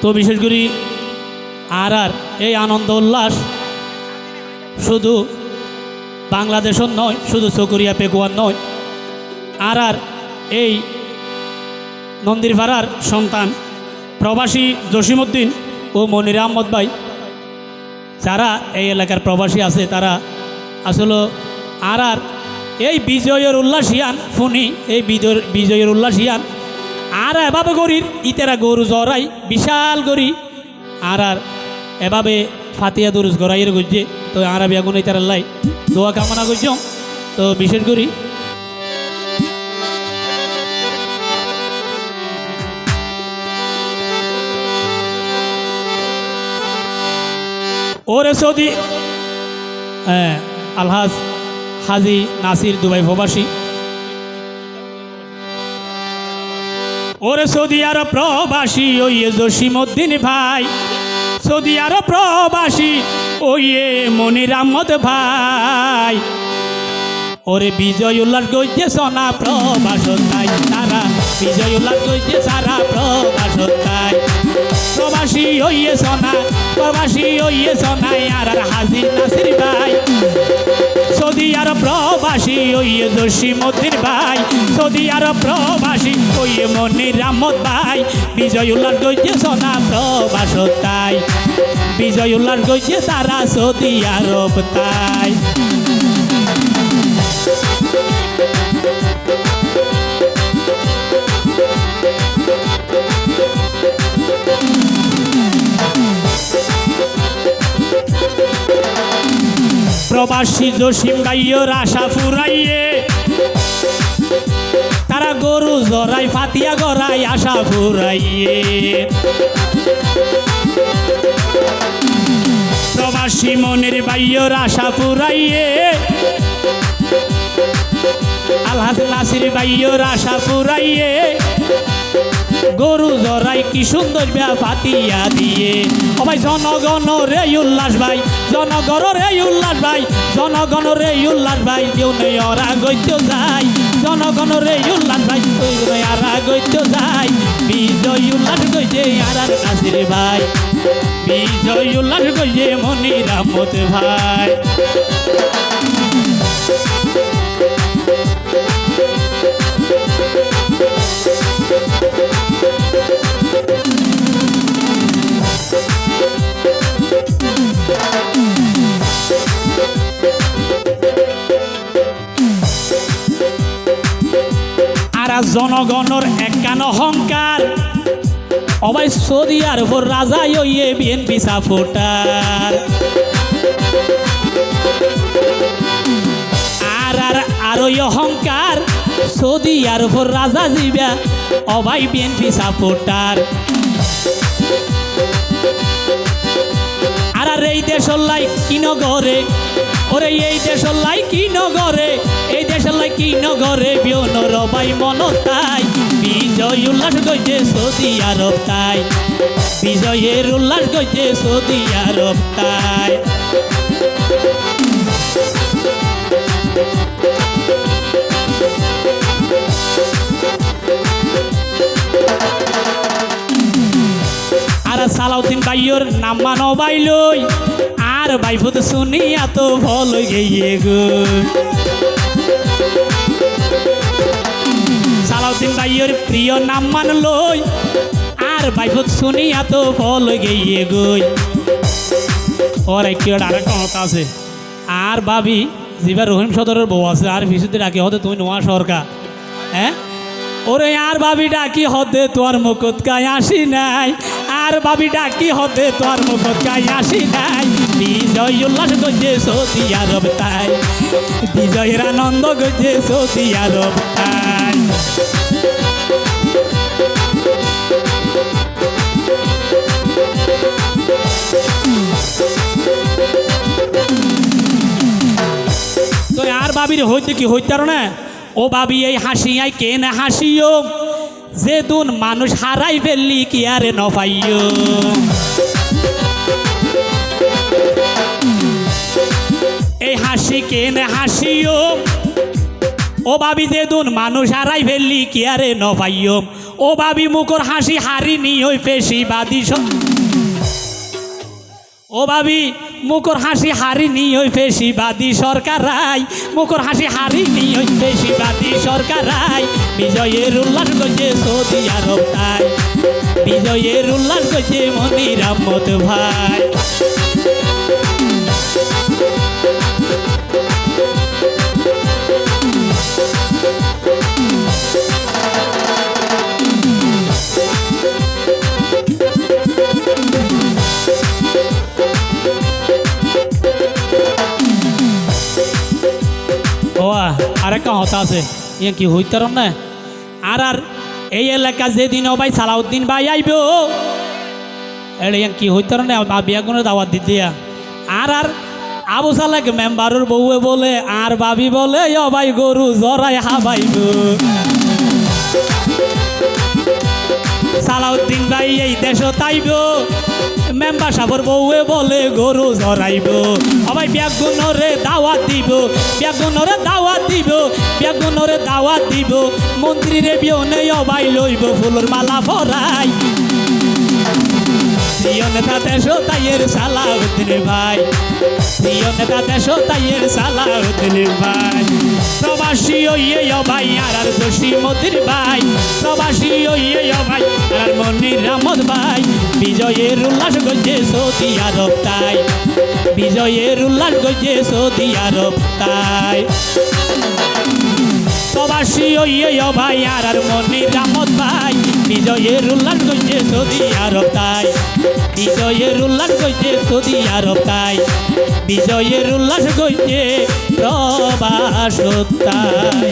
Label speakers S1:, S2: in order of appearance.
S1: তো বিশেষ করে আর আর এই আনন্দ উল্লাস শুধু বাংলাদেশের নয়, শুধু চকরিয়া, পেকুয়ার নয়, আর আর এই নন্দীরপাড়ার সন্তান প্রবাসী জসিমউদ্দিন ও মনির আহমদ ভাই, যারা এই এলাকার প্রবাসী আছে, তারা আসলে আর আর এই বিজয়ের উল্লাসিয়ান, ফোনি, এই বিজয়ের উল্লাসিয়ান আর এভাবে গরির, ইতেরা গরু জরাই, বিশাল গরি। আর আর এভাবে ফাতিয়া দুরুজ গড়াইয়ের গুজছে তো আর বেগুন ইতার লাই। দোয়া কামনা করছ তো বিশেষ করি। ওরে সৌদি হ্যাঁ আলহাজ হাজি নাসির দুবাই প্রবাসী। ওরে সৌদি আরব প্রবাসী, ওই জসিমুদ্দিন ভাই। সৌদি আরব প্রবাসী, ওই মনির আহমদ ভাই। ওরে বিজয় উল্লাস গইছে সোনা প্রবাস তাই তারা বিজয় উল্লাস গইছে সারা প্রবাসতাই প্রবাসী হইয়ে সোনা, প্রবাসী হইয়ে সোনাই আর হাজির নাসির ভাই। সৌদি আর প্রবাসী, ওই দোষী মতির ভাই। সৌদি আর প্রবাসী, ওই মনির আহমদ ভাই। বিজয় উল্লাস গইছে সোনা প্রবাস তাই বিজয় উল্লাস গইছে তারা সৌদি আরব তাই প্রবাসী জসিম গাইয়র আশা ফুরাইয়ে। তারা গরু জরাই ফাতিয়া গড়াই, আশা ফুরাইয়ে। প্রবাসী মনের বাইয়র আশা ফুরাইয়ে। আলহাজ নাসির বাইয়র আশা ফুরাইয়ে। গরু জরাই কি সুন্দর বেয়া ফাতিয়া দিয়ে। ও জনগণ রে উল্লাস ভাই, জনগণ রে উল্লাস ভাই, জনগণ রে উল্লাস ভাই, কেউ নেই ওরা গইত যাই। জনগণ রে উল্লাস ভাই নয় আরা গইত যাই। বিজয় উল্লাস গইছে আর নাসির ভাই। বিজয় উল্লাস গইছে মনির আহমদ ভাই। জনগণর একান অহংকার অবাই সৌদি আরবর রাজা ইয়ে বিএনপি সাপোর্টার আর আর আর অহংকার সৌদি আরবর রাজা জিবা অবাই বিএনপি সাপোর্টার দেশের লাই কি নগরে? ওরে এই দেশের লাই কি নগরে? এই দেশের লাই কি নগরে? বিয়নর বাই মন তাই বিজয় উল্লাস গইছে সৌদি আরব তাই। বিজয়ের উল্লাস গইছে সৌদি আরব তাই। আর সালাউদ্দিন বাইয়র নাম মানো বাইলই আর বাইফুত শুনিয়া তো ভল গিয়ে গো। সালাউদ্দিন বাইয়র প্রিয় নাম মানলই, আর বাইফুত শুনিয়া তো ভল গিয়ে গই। ওর একটি আর একটা আছে? আর ভাবি যেবার রহিম সদরের বউ আছে, আর ভিসুতে ডাকে, হতে তুমি নোয়া সরকার। হ্যাঁ? ওরে আর ভাবি ডাকি, হতে তোর মুকুত কায় আসি নাই। আর ভাবি ডাকি হতে তোর মুকুত কায় আসি নাই। বিজয় উল্লাস গজে সৌদি আরব তাই। বিজয়ের আনন্দ গজে সৌদি আরব তাই। তো আর বাবির হইতে কি হইতার না? ও বাবি এই হাসিয়াই কে না হাসিও? যে দুন মানুষ হারাই ফেললি কি আরে এই হাসি কে না হাসিও ও ভাবি যে দুন মানুষ হারাই ফেললি কি আরে ন পাইয়ম ও বাবি মুখর হাসি হারিনি ওই পেশিবাদী স- ও ভাবি মুখর হাসি হারি নি ওই পেশিবাদী সরকার রাই মুখর হাসি হারি নি ওই পেশিবাদী সরকার রাই বিজয়ের উল্লাস গজে সৌদি আরব তাই। বিজয়ের উল্লাস গজে মনির মত ভাই। আরেকটা হতা আছে। ইয়ে কি হইতার না? আর আর এই এলাকা যেদিন ও ভাই সালাউদ্দিন ভাই আইব, এড়ে ইয়ে কি হইতার না? বা কোনো দাওয়াত দিতে আর আর আবু সালাক মেম্বারের বউয়ে বলে, আর বাবি বলে, ও ভাই গরু জরাই হাবাইব সালাউদ্দিন ভাই, এই দেশ তাইব। মেম্বার সাবর বউয়ে বলে গরু জরাইব সবাই ব্যাগুনরে দাওয়াত দিব। ব্যাগুনরে দাওয়াত দিব। ব্যাগুনরে দাওয়াত দিব। মন্ত্রীরে বিয়নে অবাই লইব। ফুলর মালা ভরাই। প্রিয় নেতা দেশ তাইয়ের সালাউদ্দিন ভাই। প্রিয় নেতা দেশ তাইয়ের সালাউদ্দিন ভাই। প্রবাসী ওইয়ে ভাই আর আর দোষী মতির ভাই। প্রবাসী ওইয়ে ভাই আর মনির রামদ ভাই। বিজয়ের উল্লাস গজে সৌদি আরব তাই। বিজয়ের উল্লাস গজে সৌদি আরব তাই। প্রবাসী ওইয়ে ভাই আর আর মনির ভাই। বিজয়ের উল্লাস করছে সৌদি আরব তাই। বিজয়ের উল্লাস করছে সৌদি আরব তাই। বিজয়ের উল্লাস করছে প্রবাস তাই